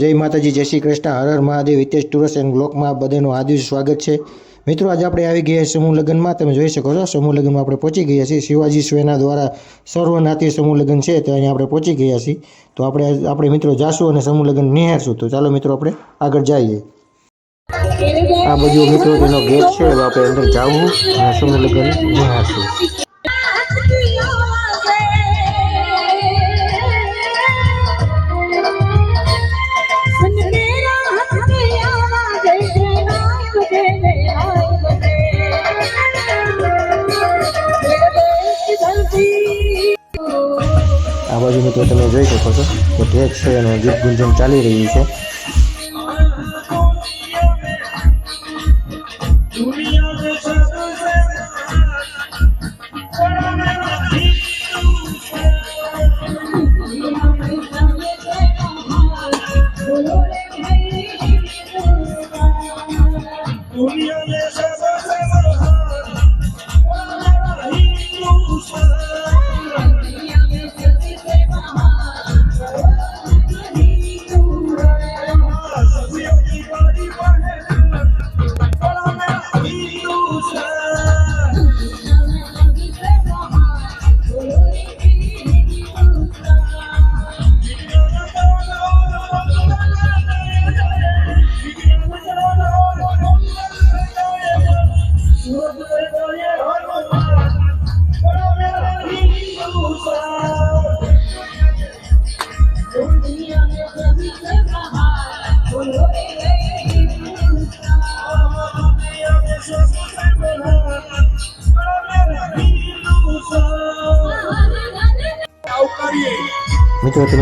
જય માતાજી, જય શ્રી કૃષ્ણ. હર હર મહાદેવ, હિતેશ ટુરસ એન્ડ બ્લોકમાં બધેનું હાર્દિક સ્વાગત છે. મિત્રો, આજે આપણે આવી ગયા સમૂહ લગ્નમાં. તમે જોઈ શકો છો, સમૂહ લગ્નમાં આપણે પહોંચી ગયા છીએ. શિવાજી સ્વેના દ્વારા સર્વનાતી સમૂહ લગ્ન છે, તો અહીંયા આપણે પહોંચી ગયા છીએ. તો આપણે આપણે મિત્રો જાશું અને સમૂહ લગ્ન નિહાળશું. તો ચાલો મિત્રો, આપણે આગળ જઈએ. આ બધું મિત્રો એનો ગેટ છે. હવે આપણે અંદર જાવું અને સમૂહ લગ્ન નિહાળશું. બાજુ મિત્રો તમે જોઈ શકો છો કે ઢેક છે એનો ગીત ગુંજન ચાલી રહ્યું છે. દુનિયા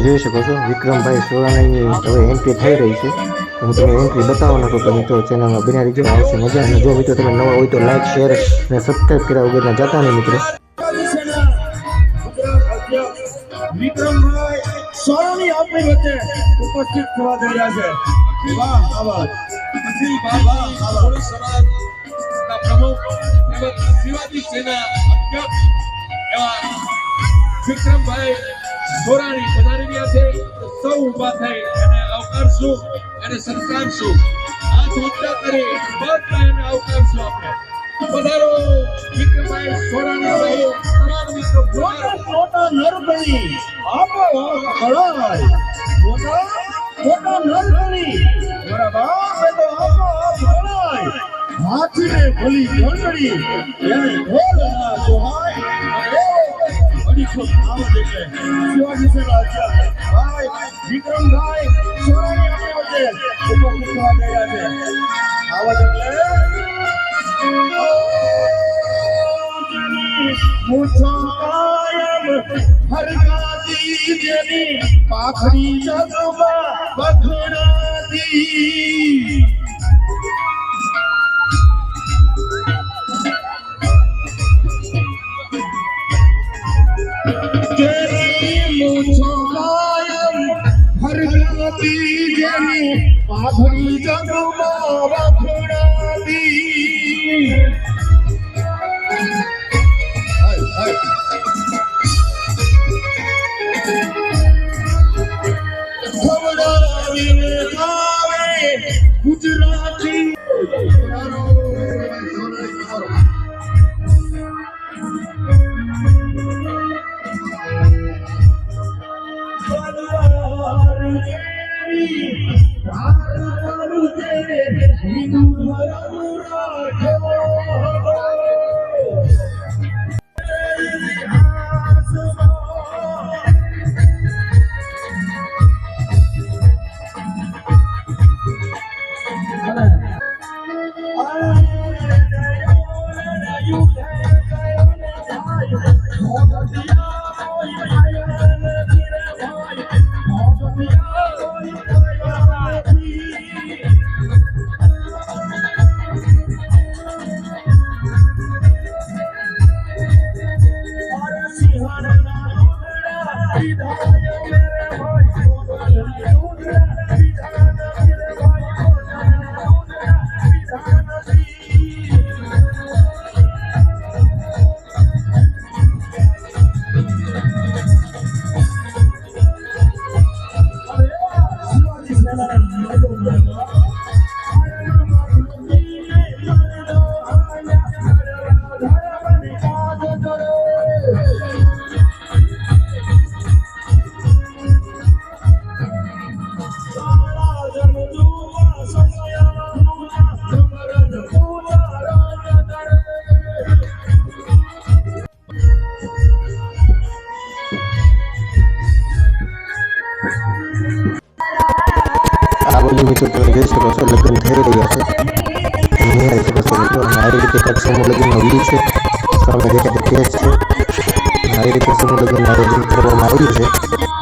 તમે જોઈ શકો છો વિક્રમભાઈ સોરાણીની હવે એન્ટ્રી થઈ રહી છે. હું તમને એન્ટ્રી બતાવવાનો હતો તો મિત્રો ચેનલમાં બન્યા રહીજો આવશે મજા અને જો મિત્રો તમે નવા હોય તો લાઈક શેર અને સબસ્ક્રાઈબ કર્યા વગરના જતા નહીં મિત્રો. વિક્રમભાઈ સોની આપણી વચ્ચે ઉપસ્થિત થવા જઈ રહ્યા છે. વાહ આભાર અખિલ ભારતીય કોળી સમાજના પ્રમુખ તેમજ શિવાજી સેના અધ્યક્ષ એવા વિક્રમભાઈ સોરાણી પધારી ગયા છે. સૌ ઊભા થઈ અને આવકારશું અને સત્કારશું આ ચર્ચા કરી બધા એને આવકારશું આપણે બાપે તો આપો સોહાય અડીખો આવ દેખે શિવાજી સે રાજા ભાઈ વિક્રમભાઈ સોરાણી આપણી વચ્ચે ઉપસ્થિત થવા ગયા છે આવા એટલે મુઠો કાયમ હરગાતી જેની પાખડી જગમાં બખડાતી কি জানি পাধুরি জগমার ফুরাদি গুজরাটি Yeah. ভারত મિત્રો તમે જોઈ શકો છો લગ્ન થઈ રહ્યા છે. નિહાળી શકો રીતે કંઈક લગ્ન આવ્યું છે. સામે દેખાતો કેસ છે. આવી રીતે સમૂહ લગ્નનું આયોજન કરવામાં આવ્યું છે.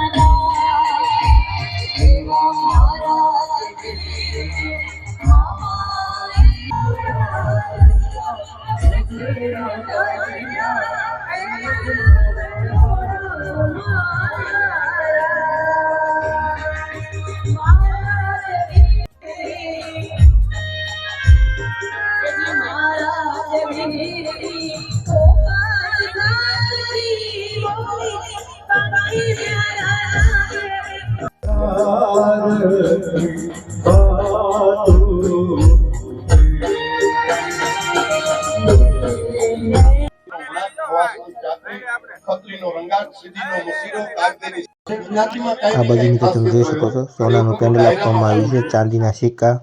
આ બધી રીતે તમે જોઈ શકો છો. સોનાનું કેન્ડલ આપવામાં આવ્યું છે. ચાંદીના સિક્કા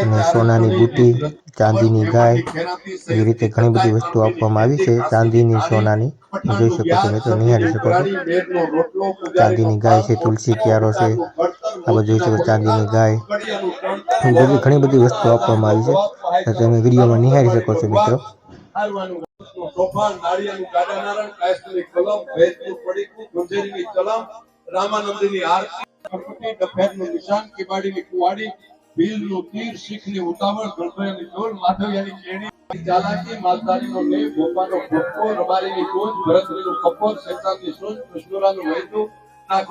અને સોનાની બુટી ચાંદીની ગાય. એવી રીતે ઘણી બધી વસ્તુ આપવામાં આવી છે. ચાંદીની સોનાની. જોઈ શકો છો મિત્રો નિહાળી શકો છો. ચાંદીની ગાય છે તુલસી ક્યારો છે. આ બધું જોઈ શકો છો ચાંદીની ગાય. બધી ઘણી બધી વસ્તુ આપવામાં આવી છે. તમે વિડીયોમાં નિહાળી શકો છો મિત્રો. તોફાન નાળિયેરનું ગાડા નારણ કાયસ્તની કલમ, ભેજનું પડીકું ગુંજેરીની ચલમ રામાનંદની આરતી, ગણપતિ ડફેરનું નિશાન કિબાડીની કુવાડી, ભીલનું તીર, શીખની ઉતાવળ, ગણપતિની ઢોલ, માધવિયાની કેણી ચાલાકી, માલધારીનો નેહ ભોપાનો ભોપકો રબારીની કૂંજ ભરતરીનું કપોર શેતાની સૂંજ કૃષ્ણરાનું વૈદું, નાગ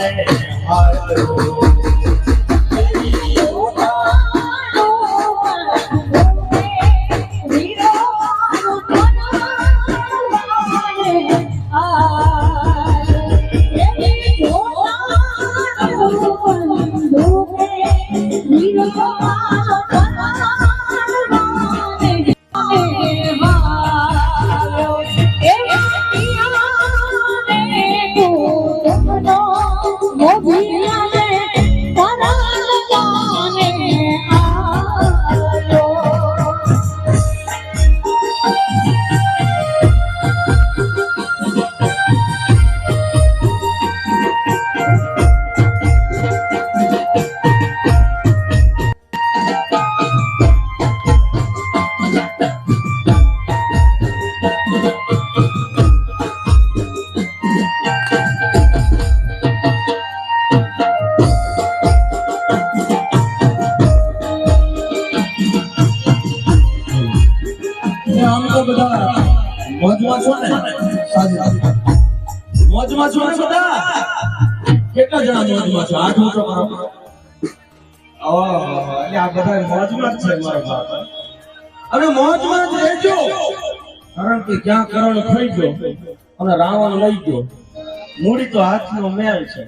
ને જણા મોજમાં છો હાથ ઊંચો ઓહો, એટલે આ બધા મોજમાં જ છે મારા બાપ અને મોજમાં જ રહેજો. કારણ કે ક્યાં કરણ થઈ ગયો અને રાવણ લઈ ગયો. મૂડી તો હાથનો મેલ છે.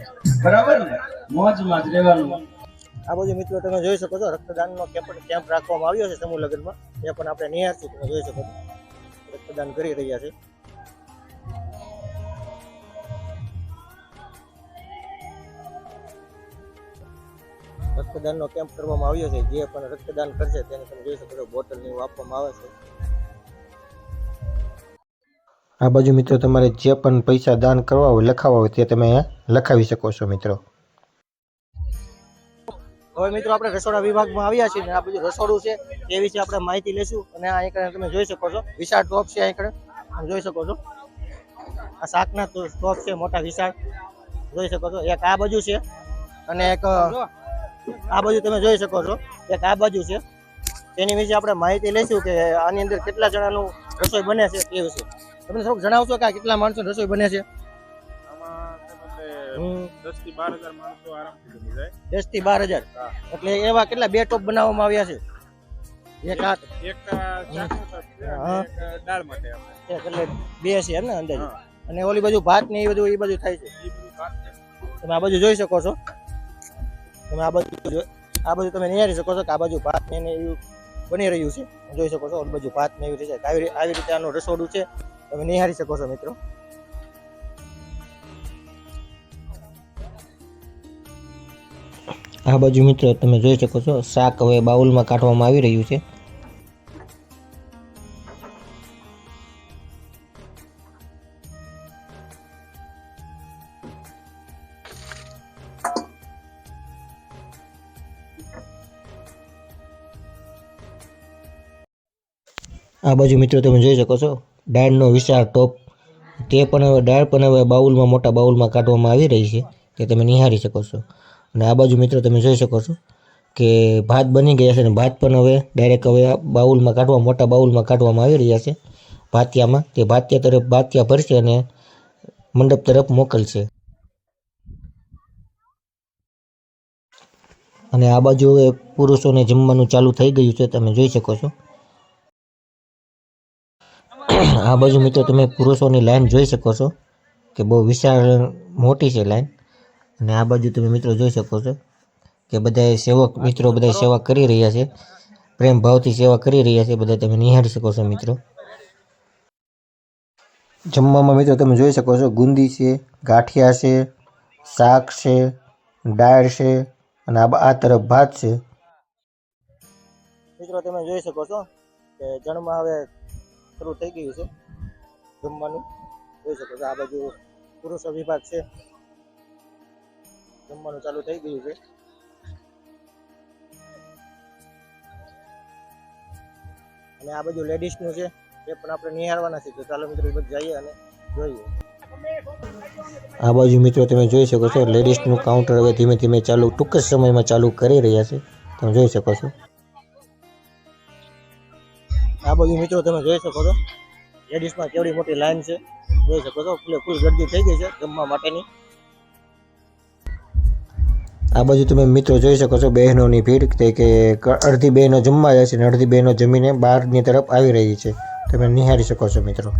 બરાબર ને? મોજમાં જ રહેવાનું. આ બધું મિત્રો તમે જોઈ શકો છો રક્તદાનનો કેમ્પ કેમ્પ રાખવામાં આવ્યો છે સમૂહ લગ્નમાં. એ પણ આપણે નિહાળશું તમે જોઈ શકો છો. રક્તદાન કરી રહ્યા છે. રક્તદાનનો કેમ્પ કરવામાં આવ્યો છે. જે પણ રક્તદાન કરશે તેને તમે જોઈ શકો છો બોટલ ને એવું આપવામાં આવે છે. આ બાજુ મિત્રો તમારે જે પણ પૈસા દાન કરવા હોય લખાવવા હોય તે તમે લખાવી શકો છો મિત્રો. હવે મિત્રો આપણે રસોડા વિભાગમાં આવ્યા છીએ આ બધું રસોડું છે એ વિશે આપણે માહિતી લેશું અને આ એક તમે જોઈ શકો છો. વિશાળ ટોપ છે અહીં જોઈ શકો છો. આ શાકના ટોપ છે મોટા વિશાળ. જોઈ શકો છો. એક આ બાજુ છે અને એક આ બાજુ તમે જોઈ શકો છો. એક આ બાજુ છે. તેની વિશે આપણે માહિતી લઈશું કે આની અંદર કેટલા જણાનું રસોઈ બને છે તે વિશે તમે થોડુંક જણાવશો કે કેટલા માણસો રસોઈ બને છે? દસથી બાર હજાર. એટલે એવા કેટલા બે ટોપ બનાવવામાં આવ્યા છે? એક એટલે બે છે એમ ને અંદાજે? અને ઓલી બાજુ ભાત ને એ બધું એ બધું થાય છે. તમે આ બાજુ જોઈ શકો છો. તમે આ બાજુ આ બાજુ તમે નિહાળી શકો છો કે આ બાજુ ભાત ને એવું બની રહ્યું છે. જોઈ શકો છો બાજુ ભાત ને એવી રીતે આવી આવી રીતે આનું રસોડું છે. તમે નિહાળી શકો છો મિત્રો. આ બાજુ મિત્રો તમે જોઈ શકો છો, શાક હવે બાઉલમાં કાઢવામાં આવી રહ્યું છે. આ બાજુ મિત્રો તમે જોઈ શકો છો. ડાળનો વિશાળ ટોપ. તે પણ હવે ડાળ પણ હવે બાઉલમાં, મોટા બાઉલમાં કાઢવામાં આવી રહી છે. તે તમે નિહાળી શકો છો. અને આ બાજુ મિત્રો તમે જોઈ શકો છો કે ભાત બની ગયા છે અને ભાત પણ હવે ડાયરેક્ટ હવે બાઉલમાં કાઢવા, મોટા બાઉલમાં કાઢવામાં આવી રહ્યા છે. ભાતિયામાં. તે ભાતિયા તરફ, ભાતિયા ભરશે અને મંડપ તરફ મોકલશે. અને આ બાજુ હવે પુરુષોને જમવાનું ચાલુ થઈ ગયું છે, તમે જોઈ શકો છો. આ બાજુ મિત્રો તમે પુરુષોની લાઈન જોઈ શકો છો કે બહુ વિશાળ મોટી છે લાઈન અને આ બાજુ તમે મિત્રો જોઈ શકો છો કે બધા સેવક મિત્રો બધા સેવા કરી રહ્યા છે. પ્રેમ ભાવથી સેવા કરી રહ્યા છે બધા તમે નિહાળી શકો છો મિત્રો. જમવામાં મિત્રો તમે જોઈ શકો છો ગુંદી છે ગાંઠિયા છે શાક છે દાળ છે અને આ તરફ ભાત છે. મિત્રો તમે જોઈ શકો છો કે જણમાં હવે શરૂ થઈ ગયું છે જમવાનું. જોઈ શકો છો આ બાજુ પુરુષો વિભાગ છે. જમવાનું ચાલુ થઈ ગયું છે. અને આ બાજુ લેડીઝનું છે, એ પણ આપણે નિહાળવાના છે તો ચાલો મિત્રો, એ જઈએ અને જોઈએ. આ બાજુ મિત્રો, તમે જોઈ શકો છો લેડીઝનું કાઉન્ટર હવે ધીમે ધીમે ચાલુ, ટૂંક જ સમયમાં ચાલુ કરી રહ્યા છે. તમે જોઈ શકો છો. આ મિત્રો તમે જોઈ શકો છો. લેડીઝમાં કેવડી મોટી લાઈન છે. જોઈ શકો છો. ફૂલે ફૂલ ગરદી થઈ ગઈ છે જમવા માટેની. આ બાજુ તમે મિત્રો જોઈ શકો છો બહેનોની ભીડ કે અડધી બહેનો જમવા જાય છે અને અડધી બહેનો જમીને બહારની તરફ આવી રહી છે. તમે નિહાળી શકો છો મિત્રો.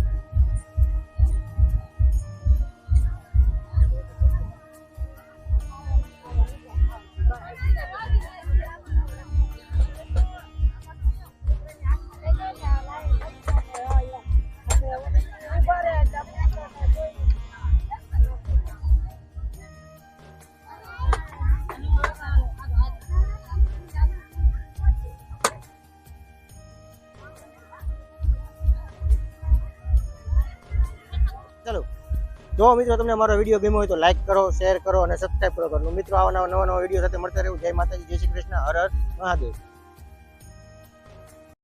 જો મિત્રો તમને અમારો વીડિયો ગમ્યો હોય તો લાઈક કરો શેર કરો અને સબસ્ક્રાઈબ કરો. મિત્રો આવા નવા નવા વીડિયો સાથે મળતા રહેવું. જય માતાજી, જય શ્રી કૃષ્ણ. હર હર મહાદેવ.